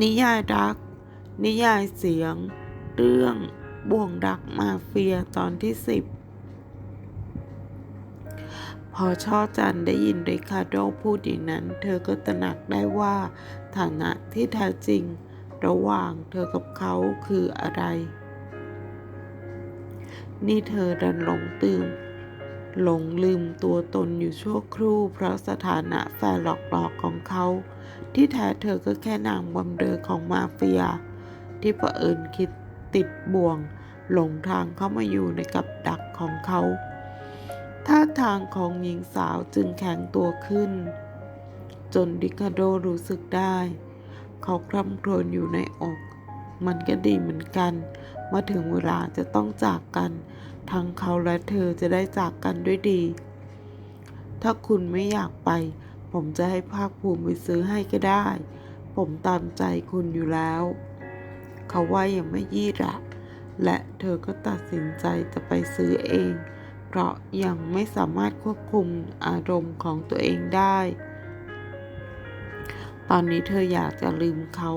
นิยายรัก นิยายเสียง เรื่องบ่วงรักมาเฟียตอนที่สิบพอช่อจันได้ยินริคาโดพูดอย่างนั้น เธอก็ตระหนักได้ว่าฐานะที่แท้จริง ระหว่างเธอกับเขาคืออะไร นี่เธอดันหลงตื่ม หลงลืมตัวตนอยู่ชั่วครู่ เพราะสถานะแฟนหลอกๆของเขา ที่แท้เธอก็แค่นางบำเรอของมาเฟีย ที่ประเผอิญคิดติดบ่วง หลงทางเข้ามาอยู่ในกับดักของเขาท่าทางของหญิงสาวจึงแข็งตัวขึ้น จนดิคาโดรู้สึกได้ เขาคร่ำครวญอยู่ในอก มันก็ดีเหมือนกัน มาถึงเวลาจะต้องจากกัน ทั้งเขาและเธอจะได้จากกันด้วยดี ถ้าคุณไม่อยากไป ผมจะให้ภาคภูมิไปซื้อให้ก็ได้ ผมตามใจคุณอยู่แล้ว เขาว่ายังไม่ยี่ระและเธอก็ตัดสินใจจะไปซื้อเอง เพราะยังไม่สามารถควบคุมอารมณ์ของตัวเองได้ ตอนนี้เธออยากจะลืมเขา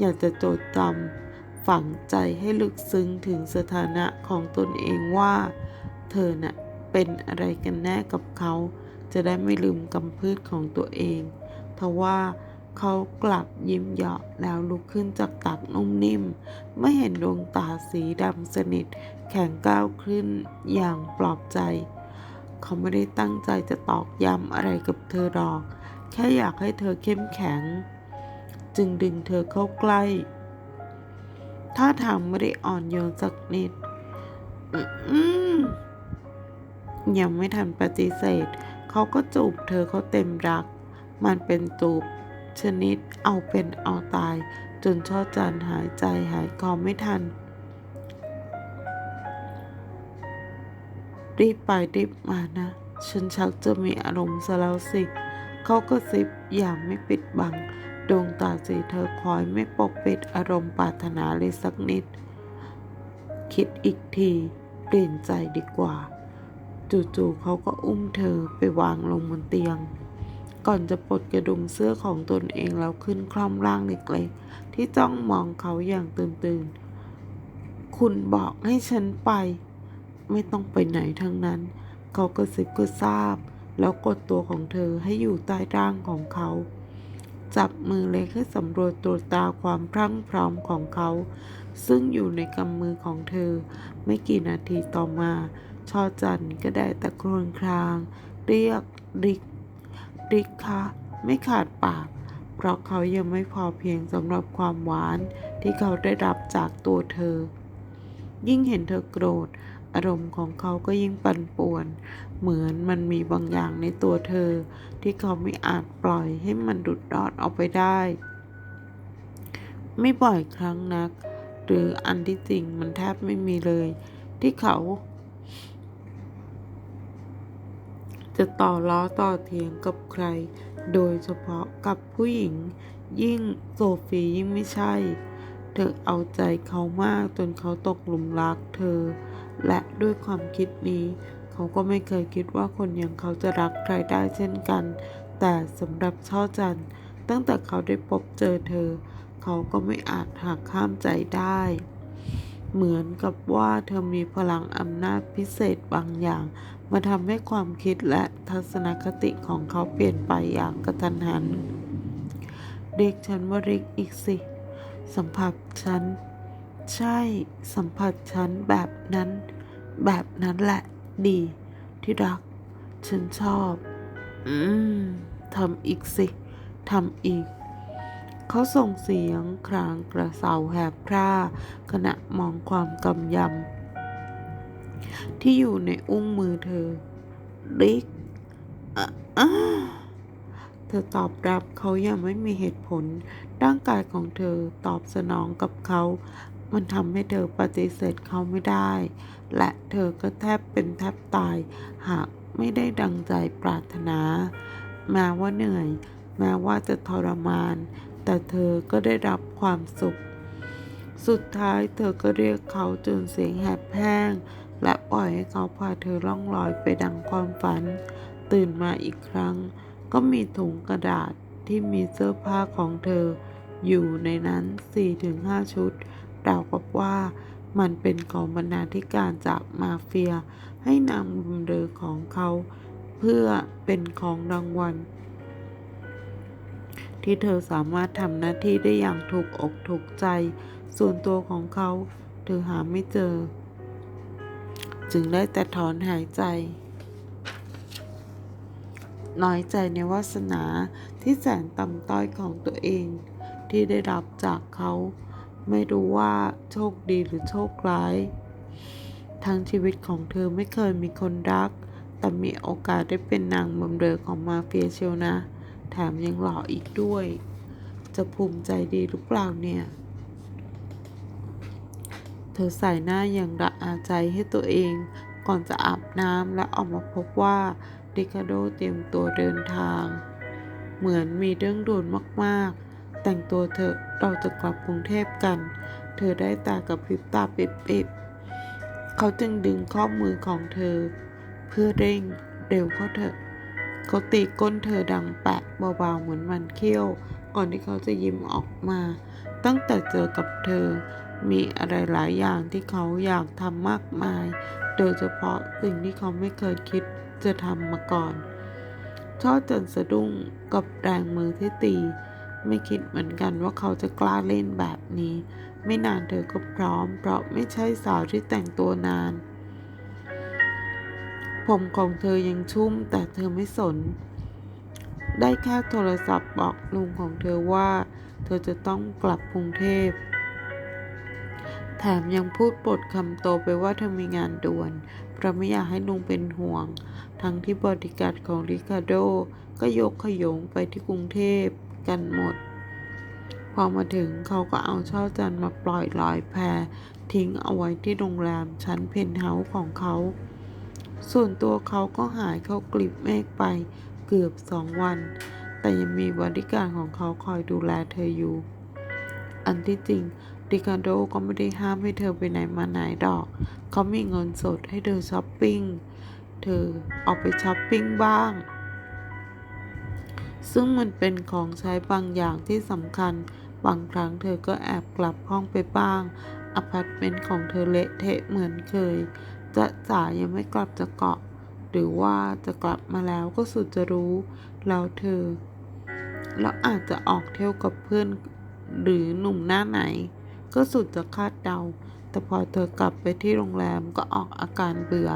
อยากจะจดจำ ฝังใจให้ลึกซึ้งถึงสถานะของตนเองว่า เธอน่ะเป็นอะไรกันแน่กับเขา จะได้ไม่ลืมกำพืชของตัวเองทว่าเขากลับยิ้มเยาะแล้วลุกขึ้นจากตักนุ่มนิ่ม ไม่เห็นดวงตาสีดำสนิท แข็งก้าวขึ้นอย่างปลอบใจ เขาไม่ได้ตั้งใจจะตอกย้ำอะไรกับเธอหรอก แค่อยากให้เธอเข้มแข็ง จึงดึงเธอเข้าใกล้ ท่าทางไม่ได้อ่อนโยนสักนิด อืมยังไม่ทันปฏิเสธ เขาก็จูบเธอเขาเต็มรัก มันเป็นจูบชนิดเอาเป็นเอาตาย จนช่อจันหายใจหายคอไม่ทัน รีบไปรีบมานะ ฉันชักจะมีอารมณ์ซะแล้วสิ เขาก็ซิบอย่างไม่ปิดบัง ดวงตาสีเธอคอยไม่ปกปิดอารมณ์ปรารถนาเลยสักนิด คิดอีกทีเปลี่ยนใจดีกว่า จู่ๆเขาก็อุ้มเธอไปวางลงบนเตียง ก่อนจะปลดกระดุมเสื้อของตนเองแล้วขึ้นคล่อมร่างเล็กๆที่จ้องมองเขาอย่างตื่นๆ คุณบอกให้ฉันไป ไม่ต้องไปไหนทั้งนั้น เขาก็ซิบก็ทราบ แล้วกดตัวของเธอให้อยู่ใต้ร่างของเขา จับมือเล็กให้สำรวจตรวจตาความพรั่งพร้อมของเขา ซึ่งอยู่ในกำมือของเธอ ไม่กี่นาทีต่อมา ชอจันก็ได้ตะโกนคราง เรียกริกริกคะไม่ขาดปาก เพราะเขายังไม่พอเพียงสำหรับความหวานที่เขาได้รับจากตัวเธอ ยิ่งเห็นเธอโกรธ อารมณ์ของเขาก็ยิ่งปั่นป่วน เหมือนมันมีบางอย่างในตัวเธอ ที่เขาไม่อาจปล่อยให้มันดุดรอดออกไปได้ ไม่บ่อยครั้งนัก หรืออันที่จริงมันแทบไม่มีเลย ที่เขา จะต่อล้อต่อเถียงกับใคร โดยเฉพาะกับผู้หญิง ยิ่งโซฟียิ่งไม่ใช่ เธอเอาใจเขามากจนเขาตกหลุมรักเธอ และด้วยความคิดนี้ เขาก็ไม่เคยคิดว่าคนอย่างเขาจะรักใครได้เช่นกัน แต่สำหรับช่อจันตั้งแต่เขาได้พบเจอเธอ เขาก็ไม่อาจหักข้ามใจได้ เหมือนกับว่าเธอมีพลังอำนาจพิเศษบางอย่าง มาทำให้ความคิดและทัศนคติของเขาเปลี่ยนไปอย่างกระทันหันเรียกฉันว่าริกอีกสิ สัมผัสฉัน ใช่ สัมผัสฉันแบบนั้น แบบนั้นแหละ ดี ที่รัก ฉันชอบ อืมทำอีกสิทำอีก เขาส่งเสียงครางกระเสาแหบพร่าขณะมองความกำยำที่อยู่ในอุ้งมือเธอ ริกอเธอตอบรับเขาอย่างไม่มีเหตุผล ร่างกายของเธอตอบสนองกับเขา มันทำให้เธอปฏิเสธเขาไม่ได้ และเธอก็แทบเป็นแทบตาย หากไม่ได้ดังใจปรารถนา แม้ว่าเหนื่อย แม้ว่าจะทรมาน แต่เธอก็ได้รับความสุข สุดท้ายเธอก็เรียกเขาจนเสียงแหบแห้ง และปล่อยให้เขาพาเธอล่องลอยไปดังความฝัน ตื่นมาอีกครั้ง ก็มีถุงกระดาษที่มีเสื้อผ้าของเธออยู่ในนั้น 4-5 ชุด ราวกับว่ามันเป็นของบรรณาธิการจากมาเฟีย ให้นางบำเรอของเขาเพื่อเป็นของรางวัล ที่เธอสามารถทำหน้าที่ได้อย่างถูกอกถูกใจ ส่วนตัวของเขาเธอหาไม่เจอ จึงได้แต่ถอนหายใจน้อยใจในวาสนาที่แสนต่ำต้อยของตัวเองที่ได้รับจากเขา ไม่รู้ว่าโชคดีหรือโชคร้าย ทั้งชีวิตของเธอไม่เคยมีคนรัก แต่มีโอกาสได้เป็นนางบำเรอของมาเฟียเชียวนะ แถมยังหล่ออีกด้วย จะภูมิใจดีหรือเปล่าเนี่ย เธอใส่หน้าอย่างระอาใจให้ตัวเอง ก่อนจะอาบน้ำและออกมาพบว่าริคาโดเตรียมตัวเดินทาง เหมือนมีเรื่องด่วนมากๆ แต่งตัวเถอะเราจะกลับกรุงเทพกัน เธอได้ตากับพริบตาปิบๆเขาจึงดึงข้อมือของเธอ เพื่อเร่งเร็วเขาเถอะเขาตีก้นเธอดังแปะเบาๆเหมือนมันเขี้ยว ก่อนที่เขาจะยิ้มออกมา ตั้งแต่เจอกับเธอ มีอะไรหลายอย่างที่เขาอยากทำมากมาย โดยเฉพาะสิ่งที่เขาไม่เคยคิดจะทำมาก่อน ชอบจนสะดุ้งกับแรงมือที่ตี ไม่คิดเหมือนกันว่าเขาจะกล้าเล่นแบบนี้ ไม่นานเธอก็พร้อม เพราะไม่ใช่สาวที่แต่งตัวนาน ผมของเธอยังชุ่มแต่เธอไม่สน ได้แค่โทรศัพท์บอกลุงของเธอว่า เธอจะต้องกลับกรุงเทพ แถมยังพูดปดคำโตไปว่าเธอมีงานด่วน เพราะไม่อยากให้ลุงเป็นห่วง ทั้งที่บริการดของริคาโดก็ยกขยงไปที่กรุงเทพ กันหมด พอมาถึงเขาก็เอาช่อจันทร์มาปล่อยลอยแพทิ้งเอาไว้ที่โรงแรมชั้นเพนท์เฮาส์ของเขา ส่วนตัวเขาก็หายเข้ากลีบเมฆไปเกือบสองวัน แต่ยังมีบริการของเขาคอยดูแลเธออยู่ อันที่จริงริคาโดก็ไม่ได้ห้ามให้เธอไปไหนมาไหนดอก เขามีเงินสดให้เธอช้อปปิ้ง เธอออกไปช้อปปิ้งบ้าง ซึ่งมันเป็นของใช้บางอย่างที่สำคัญ บางครั้งเธอก็แอบกลับห้องไปบ้างอพาร์ตเมนต์ของเธอเละเทะเหมือนเคยจะจ๋ายังไม่กลับจากเกาะ หรือว่าจะกลับมาแล้วก็สุดจะรู้ แล้วเธอ แล้วอาจจะออกเที่ยวกับเพื่อนหรือหนุ่มหน้าไหน ก็สุดจะคาดเดา แต่พอเธอกลับไปที่โรงแรมก็ออกอาการเบื่อ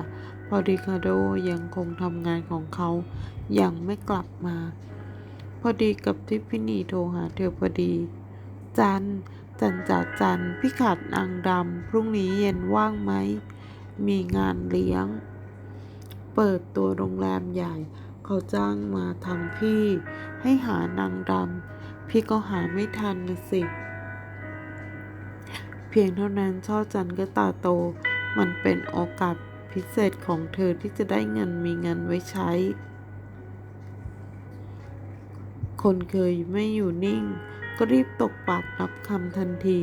พอริคาโดยังคงทำงานของเขา ยังไม่กลับมา พอดีกับที่พี่นีโทรหาเธอพอดี จัน จันจ่าจันพี่ขาดนางดำพรุ่งนี้เย็นว่างไหม มีงานเลี้ยง เปิดตัวโรงแรมใหญ่ เขาจ้างมาทำพี่ ให้หานางดำพี่ก็หาไม่ทันนะสิเพียงเท่านั้นช่อจันก็ตาโต มันเป็นโอกาสพิเศษของเธอที่จะได้เงินมีเงินไว้ใช้ คนเคยไม่อยู่นิ่ง ก็รีบตกปากรับคำทันที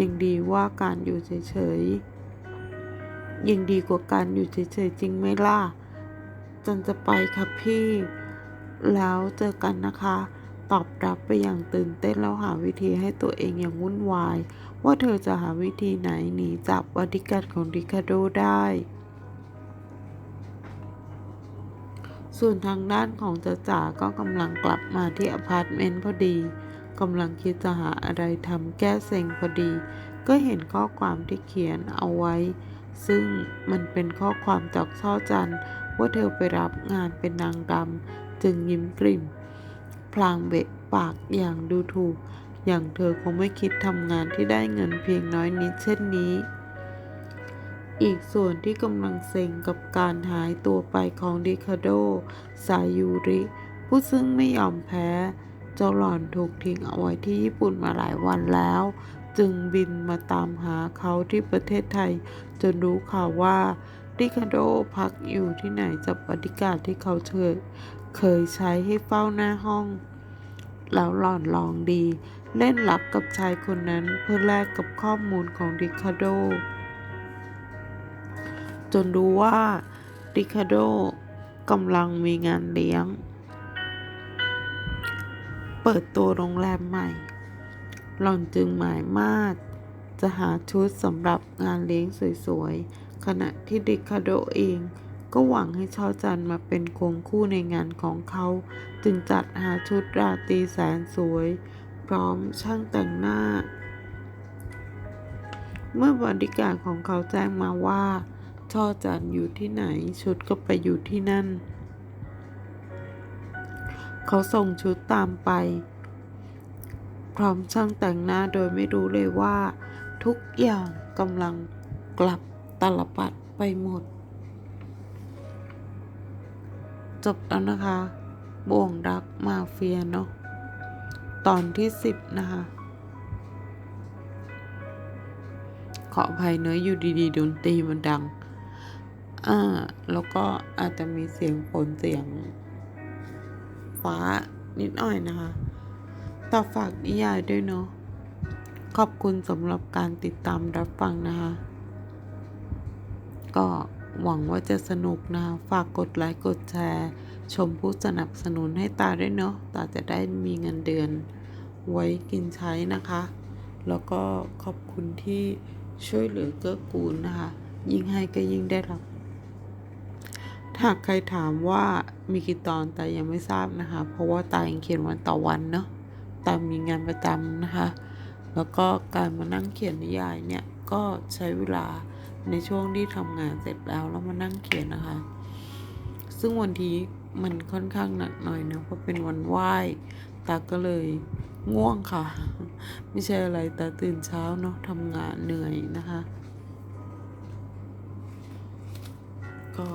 ยังดีว่าการอยู่เฉยๆยังดีกว่าการอยู่เฉยๆจริงไหมล่ะ จันจะไปครับพี่ แล้วเจอกันนะคะตอบรับไปอย่างตื่นเต้นแล้วหาวิธีให้ตัวเองอย่างวุ่นวาย ว่าเธอจะหาวิธีไหนหนีจากบริการของริคาโดได้ ส่วนทางด้านของจ๋าจ๋าก็กำลังกลับมาที่อพาร์ตเมนต์พอดีกำลังคิดจะหาอะไรทำแก้เซ็งพอดี ก็เห็นข้อความที่เขียนเอาไว้ ซึ่งมันเป็นข้อความจากช่อจันว่าเธอไปรับงานเป็นนางดำจึงยิ้มกลิ่ม พลางเบะปากอย่างดูถูก อย่างเธอคงไม่คิดทำงานที่ได้เงินเพียงน้อยนิดเช่นนี้ อีกส่วนที่กำลังเซ็งกับการหายตัวไปของดิคาโด สายูริ ผู้ซึ่งไม่ยอมแพ้ เจ้าหล่อนถูกทิ้งเอาไว้ที่ญี่ปุ่นมาหลายวันแล้ว จึงบินมาตามหาเขาที่ประเทศไทย จนรู้ข่าวว่าดิคาโดพักอยู่ที่ไหนจับบริการที่เขาเธอเคยใช้ให้เฝ้าหน้าห้อง แล้วหล่อนลองดี เล่นลับกับชายคนนั้นเพื่อแลกกับข้อมูลของริคาโด นรู้ว่าริคาโดกำลังมีงานเลี้ยง เปิดตัวโรงแรมใหม่ หล่อนจึงหมายมาดจะหาชุดสำหรับงานเลี้ยงสวยๆ ขณะที่ดิคาโดเองก็หวังให้ชอจันมาเป็นควงคู่ในงานของเขา จึงจัดหาชุดราตรีแสนสวย พร้อมช่างแต่งหน้า เมื่อบริการของเขาแจ้งมาว่า ช่อจันอยู่ที่ไหน ชุดก็ไปอยู่ที่นั่น เขาส่งชุดตามไป พร้อมช่างแต่งหน้าโดยไม่รู้เลยว่า ทุกอย่างกำลังกลับตลปัดไปหมด จบแล้วนะคะบ่วงรักมาเฟียเนาะตอนที่สิบนะคะขออภัยเนื้ออยู่ดีๆดนตรีมันดัง อ่าแล้วก็อาจจะมีเสียงฝนเสียง ฟ้านิดหน่อยนะคะต่อฝากนิยายด้วยเนาะ ขอบคุณสำหรับการติดตามรับฟังนะคะ ก็หวังว่าจะสนุกนะคะ ฝากกดไลค์กดแชร์ ชมผู้สนับสนุนให้ตาด้วยเนาะ ตาจะได้มีเงินเดือนไว้กินใช้นะคะ แล้วก็ขอบคุณที่ช่วยเหลือเกื้อกูลนะคะ ยิ่งให้ก็ยิ่งได้รับ หากใครถามว่ามีกี่ตอนแต่ยังไม่ทราบนะคะ เพราะว่าตายังเขียนวันต่อวันเนาะตามีงานประจำนะคะ แล้วก็การมานั่งเขียนนิยายเนี่ยก็ใช้เวลาในช่วงที่ทำงานเสร็จแล้วแล้วมานั่งเขียนนะคะ ซึ่งวันที่มันค่อนข้างหนักหน่อยนะเพราะเป็นวันไหว้ตาก็เลยง่วงค่ะ ไม่ใช่อะไรแต่ตื่นเช้าเนาะทำงานเหนื่อยนะคะ ก็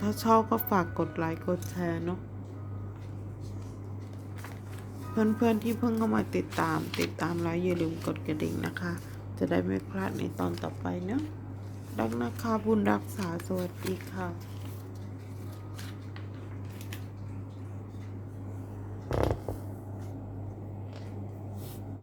ถ้าชอบก็ฝากกดไลค์กดแชร์เนาะเพื่อนๆที่เพิ่งเข้ามาติดตาม ติดตามแล้วอย่าลืมกดกระดิ่งนะคะ จะได้ไม่พลาดในตอนต่อไปเนาะรักนะคะบุญรักษาสวัสดีค่ะ